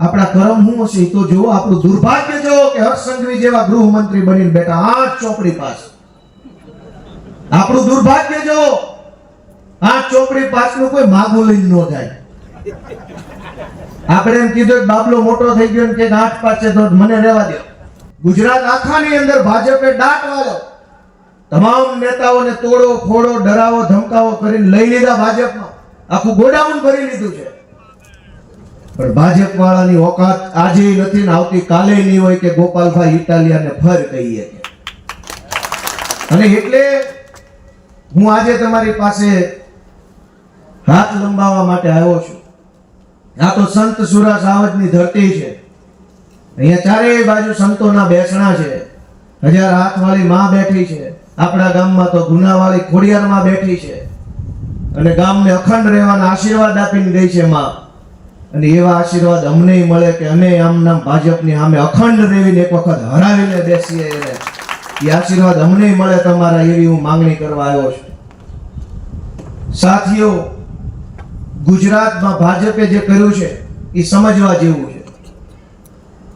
આપણા કરમ શું હશે તો જુઓ આપણું દુર્ભાગ્ય જુઓ કે હર્ષસંઘવી જેવા ગૃહમંત્રી બનીને બેઠા આઠ ચોપડી પાસે. આપણું દુર્ભાગ્ય જુઓ આઠ ચોપડી પાસનું કોઈ માગું લઈને ન જાય. આપણે એમ કીધું બાબલો મોટો થઈ ગયો કે આઠ પાસે તો મને રહેવા દો. ગુજરાત આખાની અંદર ભાજપે દાટ વાળો. તમામ નેતાઓને તોડો, ફોડો, ડરાવો, ધમકાવો કરીને લઈ લીધા ભાજપમાં. આખું ગોડાઉન ભરી લીધું છે. પણ ભાજપ વાળાની ઓકાત આજે નથી ને આવતી કાલે નહીં હોય કે ગોપાલભાઈ ઇટાલિયાને ફર કહીએ. અને એટલે હું આજે તમારી પાસે હાથ લંબાવવા માટે આવ્યો છું. આ તો સંત સુરા સાવજની ધરતી છે. અહીંયા ચારેય બાજુ સંતોના બેસણા છે. હજાર હાથવાળી માં બેઠી છે. આપણા ગામમાં તો ગુનાવાળી ખોડિયારમાં બેઠી છે. અને ગામને અખંડ રહેવાના આશીર્વાદ આપીને ગઈ છે માં. અને એવા આશીર્વાદ અમને મળે કે અમે આમ ભાજપની સામે અખંડ રેવીને એક વખત હરાવીને બેસીએ. એને એ આશીર્વાદ અમને મળે તમારા એવી હું માંગણી કરવા આવ્યો છું. સાથીઓ, ગુજરાતમાં ભાજપે જે કર્યું છે, એ સમજવા જેવું છે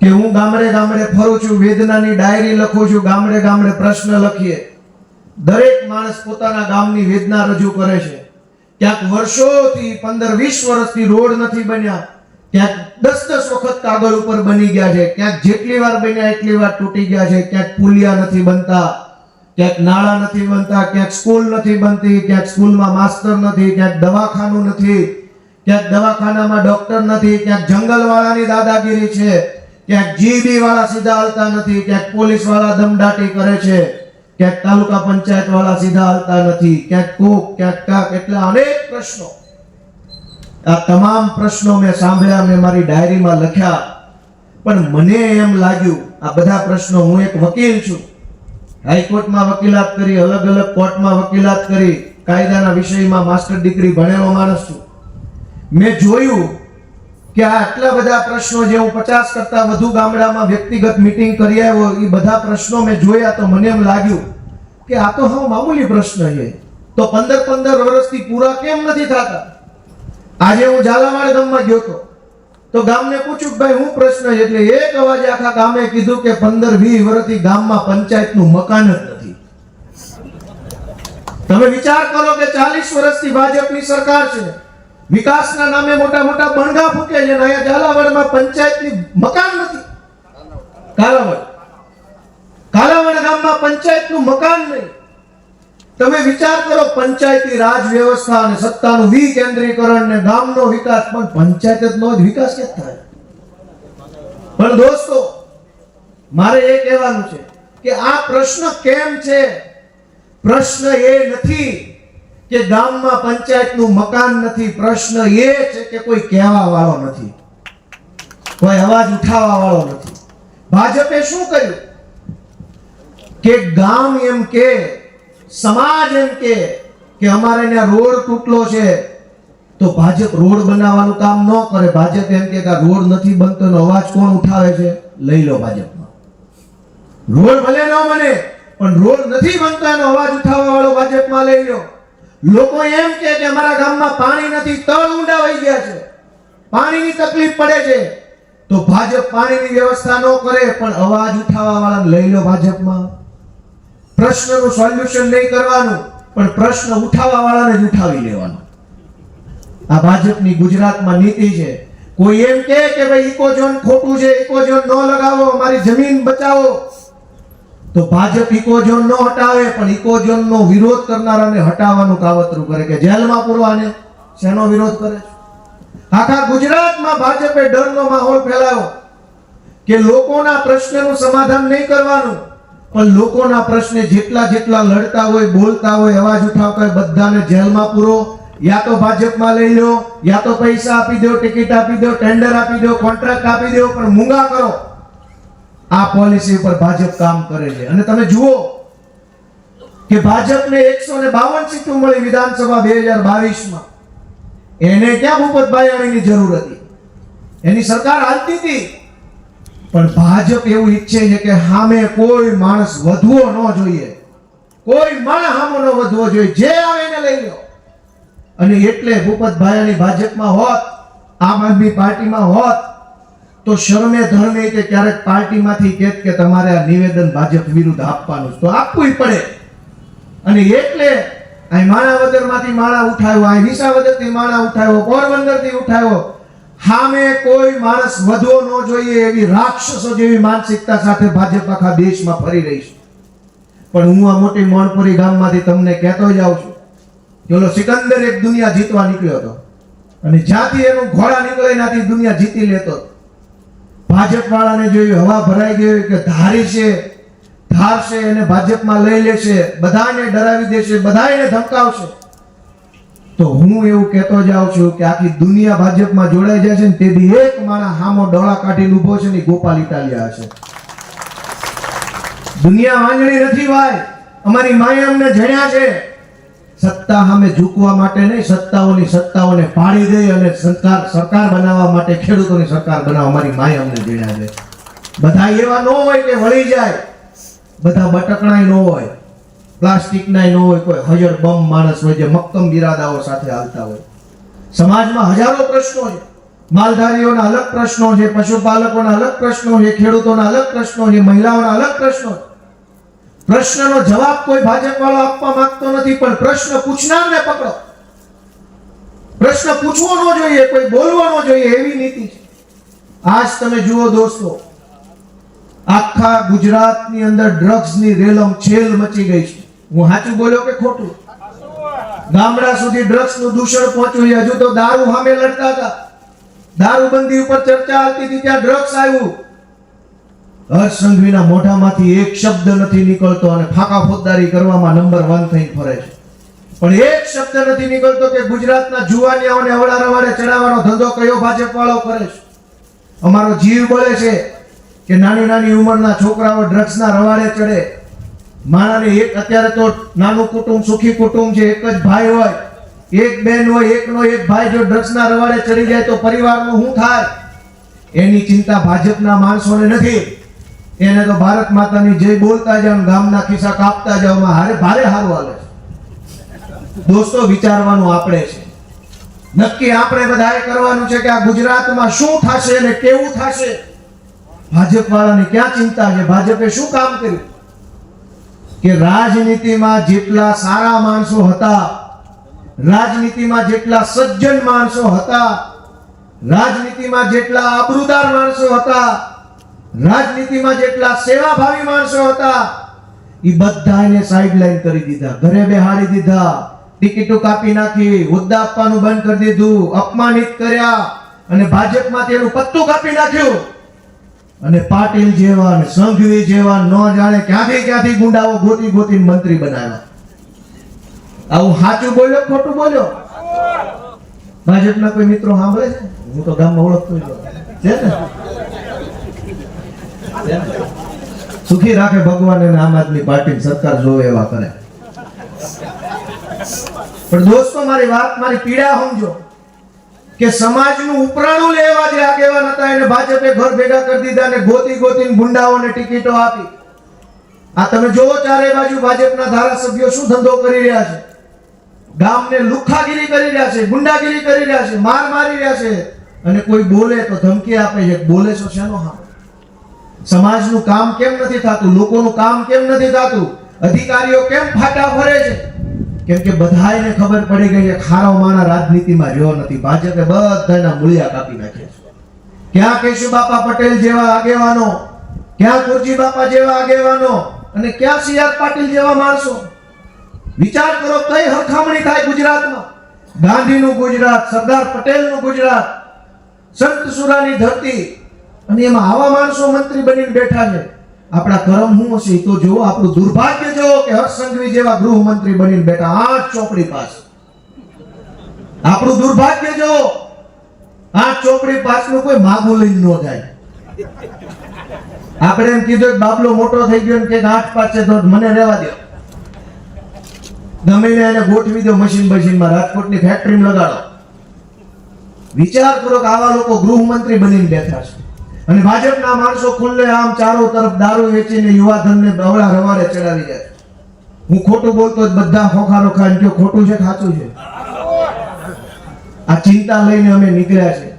કે હું ગામડે ગામડે ફરું છું, વેદનાની ડાયરી લખું છું, ગામડે ગામડે પ્રશ્ન લખીએ. દરેક માણસ પોતાના ગામની વેદના રજૂ કરે છે. ક્યાંક વર્ષોથી પંદર, વીસ વર્ષથી રોડ નથી બન્યા, ક્યાંક દસ દસ વખત કાગળ ઉપર બની ગયા છે, ક્યાંક જેટલી વાર બન્યા એટલી વાર તૂટી ગયા છે, ક્યાંક પુલિયા નથી બનતા, ક્યાંક નાળા નથી બનતા, ક્યાંક સ્કૂલ નથી બનતી, ક્યાંક સ્કૂલમાં માસ્ટર નથી, ક્યાંક દવાખાનું નથી, ક્યાંક દવાખાનામાં ડોક્ટર નથી, ક્યાંક જંગલવાળાની દાદાગીરી છે, ક્યાંક જીબી વાળા સીધા હાલતા નથી, ક્યાંક પોલીસવાળા દમદાટી કરે છે. ક્યાંક તાલુકા પંચાયત વાળા સીધા હાલતા નથી, ક્યાંક કોક, ક્યાંક કાક, એટલા અનેક પ્રશ્નો. આ તમામ પ્રશ્નો મેં સાંભળ્યા, મેં મારી ડાયરીમાં લખ્યા. પણ મને એમ લાગ્યું, આ બધા પ્રશ્નો હું એક વકીલ છું. હાઈકોર્ટમાં વકીલાત કરી, અલગ અલગ કોર્ટમાં વકીલાત કરી, કાયદાના વિષયમાં માસ્ટર ડિગ્રી ભણેલો માણસ છું. મેં જોયું કે આટલા બધા પ્રશ્નો જે હું પચાસ કરતા વધુ ગામડામાં વ્યક્તિગત મિટિંગ કરી આવ્યો એ બધા પ્રશ્નો મેં જોયા તો મને એમ લાગ્યું કે આ તો હા મામૂલી પ્રશ્ન છે. તો પંદર પંદર વર્ષથી પૂરા કેમ નથી થતા? આજે હું ઝાલાવાડ ગામમાં ગયો હતો. તો ગામને પૂછ્યું ભાઈ હું પ્રશ્ન એટલે એક અવાજે આખા ગામે કીધું કે પંદર વીસ વર્ષથી ગામમાં પંચાયતનું મકાન જ નથી. તમે વિચાર કરો કે ચાલીસ વર્ષથી ભાજપની સરકાર છે. વિકાસના નામે મોટા મોટા બણગા ફૂટે છે અને અહીંયા ઝાલાવાડમાં પંચાયતની મકાન નથી. કાલાવડ. કાલાવડ ગામમાં પંચાયતનું મકાન નહીં. તમે વિચાર કરો, પંચાયતી રાજ વ્યવસ્થા અને સત્તાનું વિકેન્દ્રીકરણ ને ગામનો વિકાસ, પણ પંચાયત જ નો જ વિકાસ કે થાય? પણ દોસ્તો, મારે એ કહેવાનું છે કે આ પ્રશ્ન કેમ છે? પ્રશ્ન એ નથી કે ગામમાં પંચાયતનું મકાન નથી, પ્રશ્ન એ છે કે કોઈ કહેવા વાળો નથી. કોઈ અવાજ ઉઠાવવા વાળો નથી. ભાજપે શું કર્યું? કે ગામ એમ કે, સમાજ એમ કે કે અમારે ત્યાં રોડ તૂટલો છે, તો ભાજપ રોડ બનાવવાનું કામ ન કરે. ભાજપ એમ કે રોડ નથી બનતો અવાજ કોણ ઉઠાવે છે? લઈ લો ભાજપમાં. રોડ ભલે ન બને, પણ રોડ નથી બનતો, એનો અવાજ ઉઠાવવા વાળો ભાજપમાં લઈ લો. લોકો એમ કે કે અમારા ગામમાં પાણી નથી, તળ ઊંડા વહી ગયા છે. પાણીની તકલીફ પડે છે. તો ભાજપ પાણીની વ્યવસ્થા ન કરે, પણ અવાજ ઉઠાવવા વાળા લઈ લો ભાજપમાં. પ્રશ્નનું સોલ્યુશન નહીં કરવાનું, પણ પ્રશ્ન ઉઠાવવા વાળાને જ ઉઠાવી લેવાનો. આ ભાજપની ગુજરાતમાં નીતિ છે. કોઈ એમ કહે કે, ભાઈ ઇકોઝોન ખોટું છે ઇકોઝોન ન લગાવો, અમારી જમીન બચાવો. તો ભાજપ ઇકોઝોન ન હટાવે, પણ ઇકોઝોન નો વિરોધ કરનારાને હટાવવાનું કાવતરું કરે કે જેલમાં પૂરવાને શેનો વિરોધ કરે આખા ગુજરાતમાં ભાજપે ડરનો માહોલ ફેલાયો કે લોકોના પ્રશ્નનું સમાધાન નહીં કરવાનું, પણ લોકોના પ્રશ્ને જેટલા જેટલા લડતા હોય, બોલતા હોય, અવાજ ઉઠાવતા હોય, બધાને જેલમાં પૂરો. યા તો ભાજપમાં લઈ લો, યા તો પૈસા આપી દો, ટિકિટ આપી દો, ટેન્ડર આપી દો, કોન્ટ્રાક્ટ આપી દો, પણ મૂંગા કરો. આ પોલિસી ઉપર ભાજપ કામ કરે છે. અને તમે જુઓ કે ભાજપને એકસો ને બાવન સીટો મળી વિધાનસભા બે હજાર બાવીસમાં. એને ક્યાં ભૂપત બાયાણીની જરૂર હતી? એની સરકાર હાલતી હતી. પણ ભાજપ એવું ઈચ્છે છે કે સામે કોઈ માણસ વધવો ન જોઈએ. કોઈ માણસ સામો ન વધવો જોઈએ. જે આવે એને લઈ લો. અને એટલે ભૂપત ભાયાણી ભાજપમાં હોત, આમ આદમી પાર્ટીમાં હોત તો શરમે ધર્મે કે ક્યારેક પાર્ટીમાંથી કહેત કે તમારે આ નિવેદન ભાજપ વિરુદ્ધ આપવાનું તો આપવું પડે. અને એટલે અહીં માણાવદરમાંથી માળા ઉઠાવ્યો, અહીં વિસાવદરથી માળા ઉઠાવ્યો, પોરબંદરથી ઉઠાવ્યો. સામે કોઈ માણસ વધવો ન જોઈએ એવી રાક્ષસો જેવી માનસિકતા સાથે ભાજપ આખા દેશમાં ફરી રહી છે. પણ હું આ મોટી મોણપુરી ગામમાંથી તમને કહેતો જાઉં છું કે ઓલો સિકંદર એક દુનિયા જીતવા નીકળ્યો હતો. અને જ્યાંથી એનું ઘોડા નીકળે ત્યાંથી દુનિયા જીતી લેતો હતો. ભાજપ વાળાને જોયું, હવા ભરાઈ ગઈ કે ધારી છે, ધારશે એને ભાજપમાં લઈ લેશે, બધાને ડરાવી દેશે બધાને ધમકાવશે. તો હું એવું કહેતો જાઉં છું કે આખી દુનિયા ભાજપમાં જોડાઈ જશે ને તે દી એક માણસ હામો ડોળા કાઢીને ઊભો છે ને ગોપાલ ઇટાલિયા હશે. દુનિયા વાંજળી નથી ભાઈ અમારી માએ અમને જણ્યા છે. સત્તા સામે ઝૂકવા માટે નહીં, સત્તાઓની સત્તાઓને પાડી દઈ અને સરકાર સરકાર બનાવવા માટે ખેડૂતોની સરકાર બનાવવા મારી માએ અમને જીણ્યા છે. બધા એવા ન હોય કે વળી જાય. બધા બટકણાય ન હોય. પ્લાસ્ટિકનાય ન હોય, કોઈ હજર બમ માણસ હોય જે મક્કમ બિરાદાઓ સાથે હાલતા હોય. સમાજમાં હજારો પ્રશ્નો છે. માલધારીઓના અલગ પ્રશ્નો છે, પશુપાલકોના અલગ પ્રશ્નો છે, ખેડૂતોના અલગ પ્રશ્નો છે, મહિલાઓના અલગ પ્રશ્નો છે. પ્રશ્નનો જવાબ કોઈ ભાજપ વાળો આપવા માંગતો નથી, પણ પ્રશ્ન પૂછનારને પકડો. પ્રશ્ન પૂછવો ન જોઈએ, કોઈ બોલવો ન જોઈએ, એવી નીતિ છે. આજ તમે જુઓ દોસ્તો, આખા ગુજરાતની અંદર ડ્રગ્સની રેલમ છેલ મચી ગઈ છે. હું સાચું બોલ્યો કે ખોટું? ગામડા સુધી ડ્રગ્સનું દૂષણ પહોંચ્યું હજુ તો દારૂ સામે લડતા હતા. દારૂબંધી ઉપર ચર્ચા આવતી હતી, ત્યાં ડ્રગ્સ આવ્યું. હર્ષ સંઘવીના મોઢામાંથી એક શબ્દ નથી નીકળતો અને ફાકા ફોજદારી કરવામાં નંબર વન થઈને ફરે છે. પણ એક શબ્દ નથી નીકળતો કે ગુજરાતના જુવાનિયાઓને અવળા રવાડે ચડાવવાનો ધંધો કયો ભાજપ વાળો કરે છે. અમારો જીવ બળે છે કે નાની નાની ઉંમરના છોકરાઓ ડ્રગ્સના રવાડે ચડે. માણાને એક અત્યારે તો નાનું કુટુંબ, સુખી કુટુંબ છે એક જ ભાઈ હોય, એક બેન હોય, એકનો એક ભાઈ જો ડ્રગ્સના રવાડે ચડી જાય તો પરિવારનું શું થાય? એની ચિંતા ભાજપના માણસોને નથી. એને તો ભારત માતાની જય બોલતા જાવ ગામના ખિસ્સા કાપતા જાવ હારે ભારે હારું હાલે દોસ્તો, વિચારવાનું આપણે છે. નક્કી આપણે બધાએ કરવાનું છે કે આ ગુજરાતમાં શું થશે અને કેવું થશે? ભાજપ વાળાની ક્યાં ચિંતા છે? ભાજપે શું કામ કર્યું? કે રાજનીતિમાં જેટલા સારા માણસો હતા, રાજનીતિમાં જેટલા સજ્જન માણસો હતા, રાજનીતિમાં જેટલા આબરૂદાર માણસો હતા રાજનીતિમાં જેટલા સેવાભાવી માણસો હતા, એ બધાને સાઈડલાઈન કરી દીધા. ઘરે બેહાડી દીધા. ટિકિટો કાપી નાખી, હોદ્દા આપવાનું બંધ કરી દીધું, અપમાનિત કર્યા અને ભાજપમાંથી એનું પત્તું કાપી નાખ્યું. અને પાટીલ જેવા ને સંઘવી જેવા ન જાણે ક્યાંથી ક્યાંથી ગુંડાઓ ગોતી ગોતીને મંત્રી બનાવ્યા. આવું સાચું બોલ્યો ખોટું બોલ્યો? ભાજપના કોઈ મિત્રો સાંભળે છે? હું તો ગામમાં ઓળખતો છે ને? સુખી રાખે ભગવાન અને આમ આદમી પાર્ટી સરકાર જોવે એવા કરે. પણ દોસ્તો, મારી વાત, મારી પીડા સમજો કે સમાજનું ઉપરાણું લેવા જે આગેવાન હતા એને ભાજપે ઘર ભેગા કરી દીધા અને ગોતી ગોતીને ગુંડાઓને ટિકિટો આપી. આ તમે જોવો ચારે બાજુ ભાજપના ધારાસભ્યો શું ધંધો કરી રહ્યા છે. ગામને લુખાગીરી કરી રહ્યા છે, ગુંડાગીરી કરી રહ્યા છે, માર મારી રહ્યા છે. અને કોઈ બોલે તો ધમકી આપે છે. બોલે છો શેનો હા સમાજનું કામ કેમ નથી થતું? લોકોનું કામ કેમ નથી થતું? અધિકારીઓ કેમ ફાટા ફરે છે? કેમ કે બધાયને ખબર પડી ગઈ કે ખારો માણા રાજનીતિમાં રહ્યો નથી. ભાજપે બધાના મૂળિયા કાપી નાખ્યા છે. ક્યાં કેશુ બાપા પટેલ જેવા આગેવાનો? ક્યાં કુરજી બાપા જેવા આગેવાનો? અને ક્યાં સી આર પાટીલ જેવા માણસો? વિચાર કરો, કઈ હરખામણી થાય ગુજરાતમાં? ગાંધીનું ગુજરાત, સરદાર પટેલનું ગુજરાત, સંત સુરાની ધરતી અને એમાં આવા માણસો મંત્રી બનીને બેઠા છે. આપણા કરમ શું હશે તો જુઓ, આપણું દુર્ભાગ્ય જુઓ કે હર્ષ જેવા ગૃહમંત્રી બનીને બેઠા આઠ ચોપડી પાસે. આપણું દુર્ભાગ્ય જુઓ, આઠ ચોપડી પાસનું કોઈ માગું લઈને ન જાય. આપણે એમ કીધું બાબલો મોટો થઈ ગયો કે આઠ છે તો મને રહેવા દો. ગમે એને ગોઠવી દો મશીન મશીનમાં રાજકોટની ફેક્ટરીમાં લગાડો. વિચારપૂર્વક આવા લોકો ગૃહમંત્રી બનીને બેઠા છે. અને ભાજપના માણસો ખુલ્લે આમ ચારો તરફ દારૂ વેચીને યુવાધનને બવળા રવારે ચડાવી જાય હું ખોટું બોલતો જ બધા ખોખા રોખા કયો ખોટું છે સાચું છે? આ ચિંતા લઈને અમે નીકળ્યા છે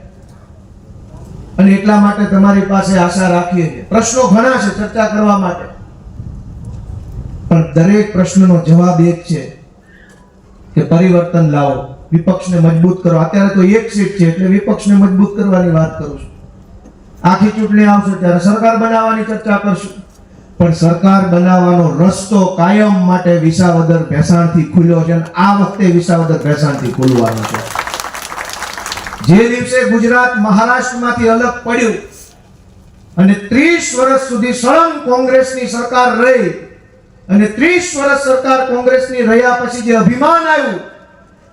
અને એટલા માટે તમારી પાસે આશા રાખીએ છીએ. પ્રશ્નો ઘણા છે ચર્ચા કરવા માટે. પણ દરેક પ્રશ્નનો જવાબ એક છે કે પરિવર્તન લાવો. વિપક્ષને મજબૂત કરો. અત્યારે તો એક સીટ છે, એટલે વિપક્ષને મજબૂત કરવાની વાત કરું છું. આખી ચૂંટણી આવશે ત્યારે સરકાર બનાવવાની ચર્ચા કરશું. પણ સરકાર બનાવવાનો રસ્તો કાયમ માટે વિસાવદર ભેસાણથી ખુલ્યો છે અને આ વખતે વિસાવદર ભેસાણથી ખુલવાનો છે. જે દિવસે ગુજરાત મહારાષ્ટ્રમાંથી અલગ પડ્યું અને 30 વર્ષ સુધી સળંગ કોંગ્રેસની સરકાર રહી અને 30 વર્ષ સરકાર કોંગ્રેસની રહ્યા પછી જે અભિમાન આવ્યું,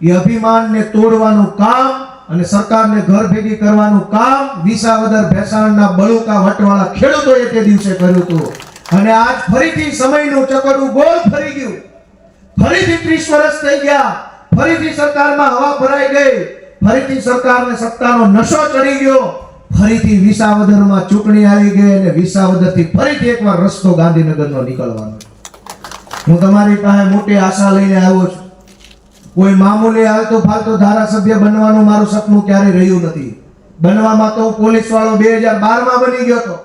એ અભિમાનને તોડવાનું કામ અને સરકારને ઘર ભેગી કરવાનું કામ વિસાવદર ભેસાણના બળુકા વટવાળા ખેડૂતોએ તે દિવસે કર્યું હતું. અને આજ ફરીથી સમયનું ચકડું ગોળ ફરી ગયું. ફરીથી 30 વર્ષ થઈ ગયા. ફરીથી સરકારમાં હવા ભરાઈ ગઈ. ફરીથી સરકારને સત્તાનો નશો ચડી ગયો. ફરીથી વિસાવદરમાં ચૂંટણી આવી ગઈ અને વિસાવદરથી ફરીથી એકવાર રસ્તો ગાંધીનગરનો નીકળવાનો. હું તમારી પાસે મોટી આશા લઈને આવ્યો છું. કોઈ મામૂલી હાલતો ફાલતો ધારાસભ્ય બનવાનું મારું સપનું ક્યારેય રહ્યું નથી. બનવામાં તો પોલીસ વાળો બે હજાર બારમાં બની ગયો હતો.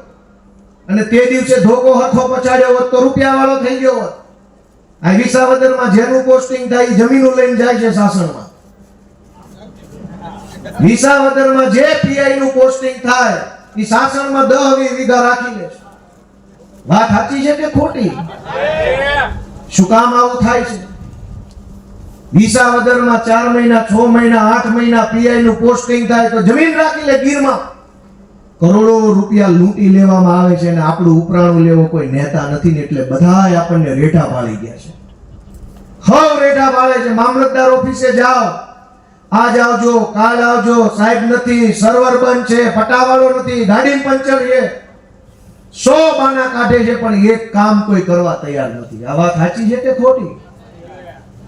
અને તે દિવસે ધોકો હરખો પછાડ્યો હોત તો રૂપિયા વાળો થઈ ગયો હોત. આ વિસાવદરમાં જેનું પોસ્ટિંગ થાય એ જમીનો લઈને જાય છે શાસનમાં. વિસાવદરમાં જે પીઆઈ નું પોસ્ટિંગ થાય એ શાસનમાં દહ વીઘા રાખી લે વાત સાચી છે કે ખોટી? શું કામ આવું થાય છે? વિસાવદરમાં ચાર મહિના, છ મહિના, આઠ મહિના પીઆઈ નું પોસ્ટિંગ થાય તો જમીન રાખી લે ગીરમાં. કરોડો રૂપિયા લૂંટી લેવામાં આવે છે અને આપણું ઉપરાણું લેવો કોઈ નેતા નથી ને એટલે બધા આપણને રેઠા પાડી ગયા છે. હવ રેઠા પાડે છે. મામલતદાર ઓફિસે જાઓ. આજ આવજો, કાલ આવજો. સાહેબ નથી, સર્વર બંધ છે, પટાવાળો નથી ગાડી પંચર છે. સો બાના કાઢે છે, પણ એક કામ કોઈ કરવા તૈયાર નથી. આ વાત સાચી છે કે ખોટી?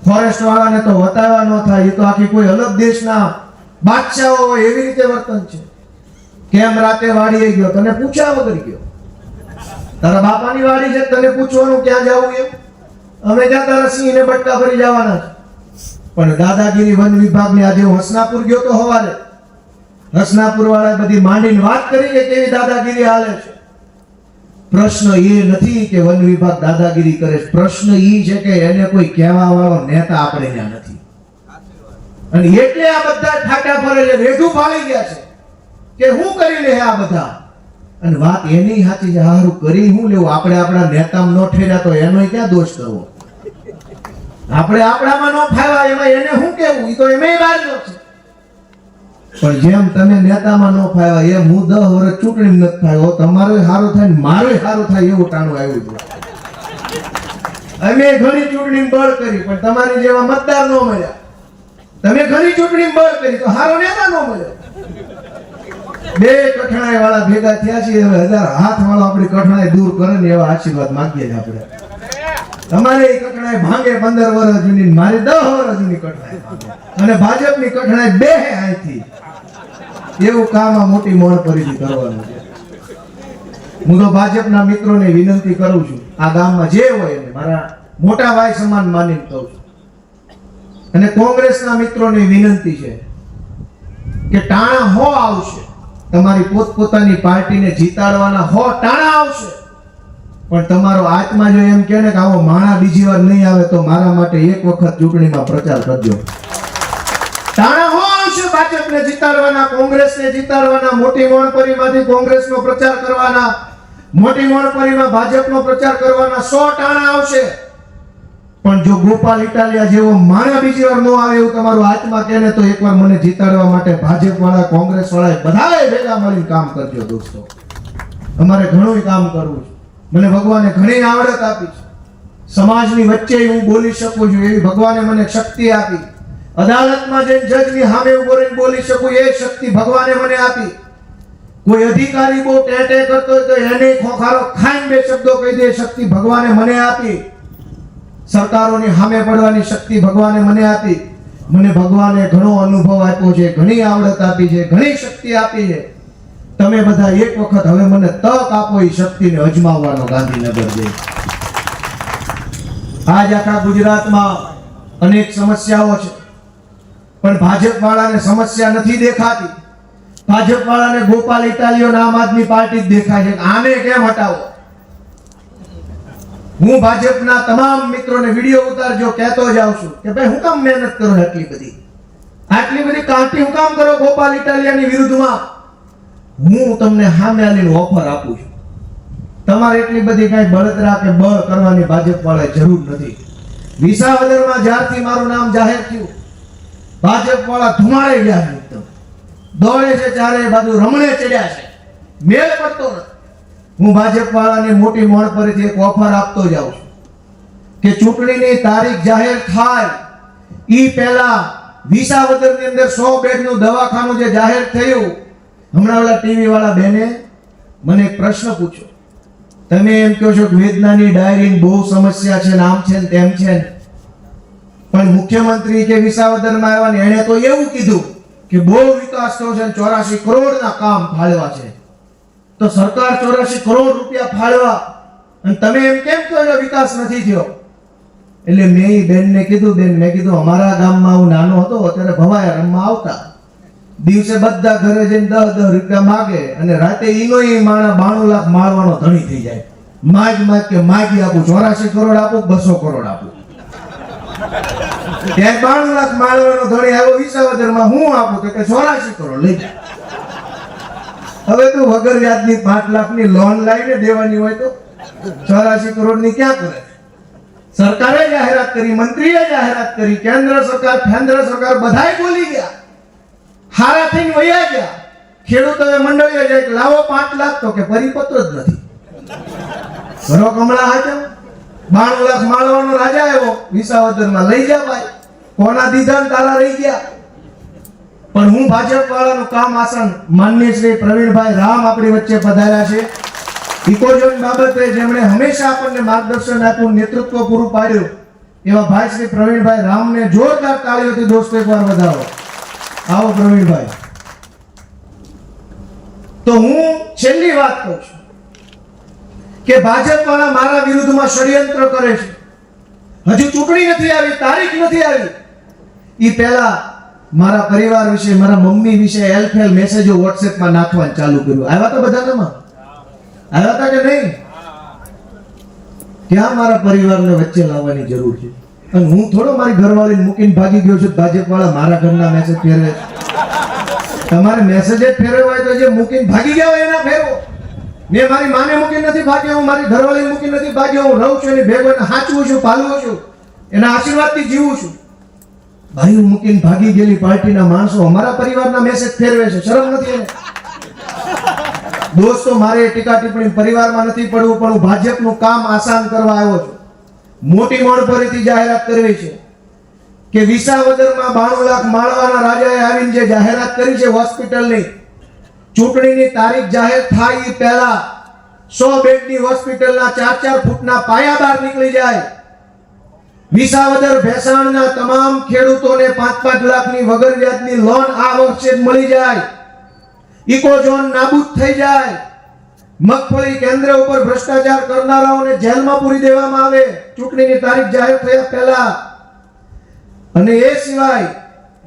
ફોરેસ્ટ વાળાને તો વતાવવા ન થાય, એ તો આખી કોઈ અલગ દેશના બાદશાહો હોય એવી રીતે વર્તન છે. કેમ રાતે વાડીએ ગયો? તને પૂછ્યા વગર ગયો. તારા બાપાની વાડી છે, તને પૂછવાનું ક્યાં જવું એમ? અમે ત્યાં તારા સિંહને બટકા ભરી જવાના છે. પણ દાદાગીરી વન વિભાગની આજે હું હસનાપુર ગયો તો હવારે હસનાપુર વાળા બધી માંડીને વાત કરી કે કેવી દાદાગીરી હાલે છે. પ્રશ્ન એ નથી કે વન વિભાગ દાદાગીરી કરે. પ્રશ્ન એ છે કે એને કોઈ કહેવા વાળો નેતા આપણે ત્યાં નથી. અને એટલે આ બધા ઠાટા ફરે રેઢું ફાળી ગયા છે. કે હું કરી લે આ બધા? અને વાત એની સાચી છે, હારું કરી હું લેવું? આપણે આપણા નેતામાં ન ઠેર્યા તો એનો ક્યાં દોષ કરવો? આપણે આપણામાં ન ફાવ્યા, એમાં એને શું કેવું? એ તો એમેય બહાર છે. પણ જેમ તમે નેતામાં ન ફાવ્યા, એમ હું દસ ચૂંટણી નથી ફાવ્યો. તમારું સારું થાય મારું સારું થાય એવું ટાણું આવ્યું અમે ઘણી ચૂંટણી બળ કરી, પણ તમારી જેવા મતદાર ન મળ્યા. તમે ઘણી ચૂંટણી બળ કરી, તો સારો નેતા ન મળ્યો. બે કઠણાઈ વાળા ભેગા થયા છે હવે હજાર હાથ વાળો આપણી કઠણાઈ દૂર કરે ને એવા આશીર્વાદ માંગીએ આપણે. તમારે કઠણાઈ ભાંગે પંદર વર્ષ જૂની મારી દસ વર્ષ જૂની કઠણાઈ. અને ભાજપની કઠણાઈ બે અહીંથી. એવું કામ આ મોટી મોડ ફરીથી કરવાનું છે. હું તો ભાજપના મિત્રોને વિનંતી કરું છું, આ ગામમાં જે હોય એને મારા મોટા ભાઈ સમાન માની કહું છું. અને કોંગ્રેસના મિત્રોને વિનંતી છે કે ટાણા હો આવશે. તમારી પોતપોતાની પાર્ટીને જીતાડવાના હો ટાણા આવશે. પણ તમારો આત્મા જો એમ કહે ને કે આવો માણા બીજી વાર નહીં આવે તો મારા માટે એક વખત ચૂંટણીમાં પ્રચાર કરજો. ટાણા ભાજપને જીતાડવાના, કોંગ્રેસને જીતાડવાના, મોટી મોણપરીમાંથી કોંગ્રેસનો પ્રચાર કરવાના, મોટી મોણપરીમાં ભાજપનો પ્રચાર કરવાના સો ટાણા આવશે. પણ જો ગોપાલ ઇટાલિયા જેવો માણા બીજી વાર ન આવે એવું તમારું આત્મા કહે તો એકવાર મને જીતાડવા માટે ભાજપ વાળા કોંગ્રેસ વાળા બધાએ ભેગા મળીને કામ કરજો દોસ્તો. અમારે ઘણું કામ કરવું છે. મને ભગવાને ઘણી આવડત આપી છે. સમાજની વચ્ચે હું બોલી શકું છું એવી ભગવાને મને શક્તિ આપી. અદાલતમાં જઈને જજની સામે ઊભો રહીને બોલી શકું, એ શક્તિ ભગવાને મને આપી. કોઈ અધિકારી બહુ ટેટે કરતો હોય તો એને ખોખારો ખાઈને બે શબ્દો કહી દે શક્તિ ભગવાને મને આપી. સરકારોની સામે પડવાની શક્તિ ભગવાને મને આપી. મને ભગવાને ઘણો અનુભવ આપ્યો છે, ઘણી આવડત આપી છે, ઘણી શક્તિ આપી છે. તમે બધા એક વખત હવે મને તક આપો એ શક્તિને અજમાવવાનો ગાંધીનગર જે આજ આખા ગુજરાતમાં અનેક સમસ્યાઓ છે. પણ ભાજપ વાળાને સમસ્યા નથી દેખાતી. ભાજપ વાળાને ગોપાલ ઇટાલિયો આમ આદમી પાર્ટી જ દેખાય છે. આને કેમ હટાવો? હું ભાજપના તમામ મિત્રોને વીડિયો ઉતારજો, કહેતો જાઉં છું કે ભાઈ હું કામ મહેનત કરો આટલી બધી? આટલી બધી કાંટી હું કામ કરો ગોપાલ ઇટાલિયાની વિરુદ્ધમાં? હું તમને સામે આલીને ઓફર આપું છું. તમારે એટલી બધી કઈ બળતરા કે બળ કરવાની ભાજપ વાળા જરૂર નથી. વિસાવદરમાં જ્યારથી મારું નામ જાહેર થયું ભાજપ વાળા ધુમાડે ગયા છે એકદમ. દોડે છે ચારે બાજુ, રમણે ચડ્યા છે. મેળ પડતો નથી. હું ભાજપ વાળાને મોટી મોણ પરથી એક ઓફર આપતો જાઉં છું કે ચૂંટણીની તારીખ જાહેર થાય. ઈ પહેલા વિસાવદરની અંદર સો બેડનું દવાખાનું જે જાહેર થયું, હમણાં ઓલા ટીવી વાળા બેને મને એક પ્રશ્ન પૂછ્યો. તમે એમ કહો છો કે વેદનાની ડાયરી બહુ સમસ્યા છે ને આમ છે ને તેમ છે ને. પણ મુખ્યમંત્રી કે વિસાવદરમાં આવ્યા ને એણે તો એવું કીધું કે બહુ વિકાસ થયો છે ચોરાશી કરોડના કામ ફાળવા છે. તો સરકાર ચોરાશી કરોડ રૂપિયા ફાળવા. અને તમે એમ કેમ કહો વિકાસ નથી થયો? એટલે મેં બેનને કીધું, બેન, મેં કીધું, અમારા ગામમાં હું નાનો હતો ત્યારે ભવાયા રમવા આવતા. દિવસે બધા ઘરે જઈને દસ દસ રૂપિયા માગે અને રાતે ઈનો ઈ માણા બાણું લાખ મારવાનો ધણી થઈ જાય. માગ માગ કે માગી આપું ચોરાશી કરોડ આપું બસો કરોડ આપું? ત્યાં બાણું લાખ માળવાનો ધણી આવ્યો વિસાવદરમાં હું આપું તો કે ચોરાશી કરોડ લઈ જા. હવે તું વગર વ્યાજની પાંચ લાખની લોન લાવીને દેવાની હોય તો ચોરાશી કરોડની ક્યાં કરે? સરકારે જાહેરાત કરી, મંત્રીએ જાહેરાત કરી, કેન્દ્ર સરકાર કેન્દ્ર સરકાર બધાય બોલી ગયા. હારા થઈને વયા ગયા. ખેડૂતોએ મંડળીએ જાય લાવો પાંચ લાખ તો કે પરિપત્ર જ નથી. ભરો કમળા હાચમ બાણું લાખ માળવાનો રાજા આવ્યો, વિસાવદરમાં લઈ જા ભાઈ. કોના દીધા તારા રહી ગયા? પણ હું ભાજપ વાળાનું કામ આસન માનનીય શ્રી પ્રવીણભાઈ રામ આપણી વચ્ચે પધાર્યા છે. ઇકોઝોન બાબતે જેમણે હંમેશા આપણને માર્ગદર્શન આપ્યું, નેતૃત્વ પૂરું પાડ્યું, એવા ભાઈ શ્રી પ્રવીણભાઈ રામને જોરદાર તાળીઓથી દોસ્તો એકવાર વધાવો આવો પ્રવીણભાઈ. તો હું છેલ્લી વાત કહું છું કે ભાજપ વાળા મારા વિરુદ્ધમાં ષડયંત્ર કરે છે. હજુ ચૂંટણી નથી આવી, તારીખ નથી આવી. ઈ પહેલા મારા પરિવાર વિશે, મારા મમ્મી વિશે એલફેલ મેસેજો વોટ્સએપમાં નાખવાનું ચાલુ કર્યું. આવ્યા તો બધાનામાં? આવ્યા હતા કે નહીં? ક્યાં મારા પરિવારને વચ્ચે લાવવાની જરૂર છે? અને હું થોડો મારી ઘરવાળીને મૂકીને ભાગી ગયો છું ભાજપ વાળા મારા ઘરના મેસેજ ફેરવે તમારે મેસેજ જ ફેરવ્યો હોય તો જે મૂકીને ભાગી ગયા હોય એના ફેરવો. મેં મારી માને મૂકી નથી ભાગ્યો, હું મારી ઘરવાળીને મૂકી નથી ભાગ્યો, હું રહું છું એની ભેગો એને સાચવું છું, પાલવું છું, એના આશીર્વાદથી જીવું છું. ભાઈઓ મૂકીને ભાગી ગયેલી પાર્ટીના માણસો અમારા પરિવારના મેસેજ ફેરવે છે. શરમ નથી દોસ્તો, મારે ટીકા ટિપ્પણી પરિવારમાં નથી પડવું, પણ હું ભાજપનું કામ આસાન કરવા આવ્યો છું. મોટી મોણભરીથી જાહેરાત કરવી છે કે વિસાવદરમાં બાણું લાખ માળવાના રાજાએ આવીને જે જાહેરાત કરી છે હોસ્પિટલની, ચૂંટણીની તારીખ જાહેર થાય એ પહેલા સો બેડની હોસ્પિટલના ચાર ચાર ફૂટના પાયા બહાર નીકળી જાય. વિસાવદર ભેસાણના તમામ ખેડૂતોને પાંચ પાંચ લાખની વગર વ્યાજની લોન આ વર્ષે મળી જાય. ઇકોઝોન નાબૂદ થઈ જાય. મગફળી કેન્દ્ર ઉપર ભ્રષ્ટાચાર કરનારાઓને જેલમાં પૂરી દેવામાં આવે. ચૂંટણીની તારીખ જાહેર થયા પહેલા. અને એ સિવાય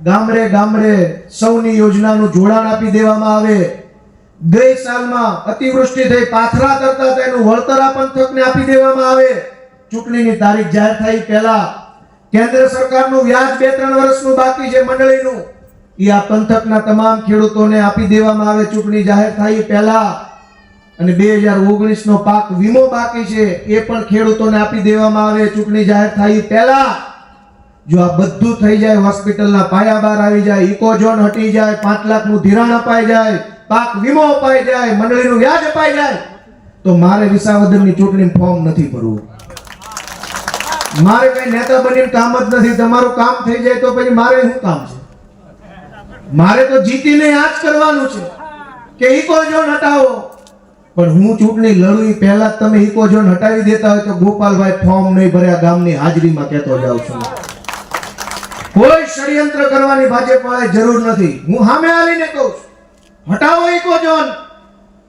ગામડે ગામડે સૌની યોજનાનું જોડાણ આપી દેવામાં આવે. ગઈ સાલમાં અતિવૃષ્ટિ થઈ પાથરા કરતા તેનું વળતર આ પંથકને આપી દેવામાં આવે. ચૂંટણીની તારીખ જાહેર થઈ. પહેલા કેન્દ્ર સરકારનું વ્યાજ બે ત્રણ વર્ષનું બાકી છે મંડળીનું. એ આ પંથકના તમામ ખેડૂતોને આપી દેવામાં આવે ચૂંટણી જાહેર થાય પહેલા અને બે હજાર ઓગણીસ નો પાક વીમો બાકી છે. એ પણ ખેડૂતોને આપી દેવામાં આવે ચૂંટણી જાહેર થાય પહેલા જો આ બધું થઈ જાય, હોસ્પિટલના પાયા બહાર આવી જાય, ઇકોઝોન હટી જાય, પાંચ લાખનું ધિરાણ અપાઈ જાય, પાક વીમો અપાઈ જાય, મંડળીનું વ્યાજ અપાઈ જાય, તો મારે વિસાવદનની ચૂંટણી ફોર્મ નથી ભરવું. મારે કઈ નેતા બનીને કામ જ નથી. તમારું કામ થઈ જાય તો પછી મારે શું કામ છે? મારે તો જીતીને આ જ કરવાનું છે કે ઇકોઝોન હટાવો. પણ હું ચૂંટણી લડું પહેલા તમે ઇકોઝોન હટાવી દેતા હોય તો ગોપાલભાઈ ફોર્મ નહીં ભર્યા, ગામની હાજરીમાં કહેતો જાઉં છું કોઈ ષડયંત્ર કરવાની ભાજપ જરૂર નથી. હું સામે આવીને કહું છું, હટાવો ઇકોઝોન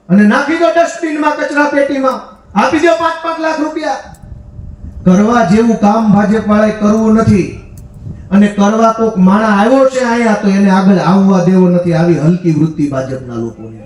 અને નાખી દો ડસ્ટબિનમાં કચરા પેટીમાં આપી દો પાંચ પાંચ લાખ રૂપિયા. કરવા જેવું કામ ભાજપ વાળાએ કરવું નથી. અને કરવા કોક માણા આવ્યો છે અહીંયા, તો એને આગળ આવવા દેવો નથી. આવી હલકી વૃત્તિ ભાજપના લોકોની.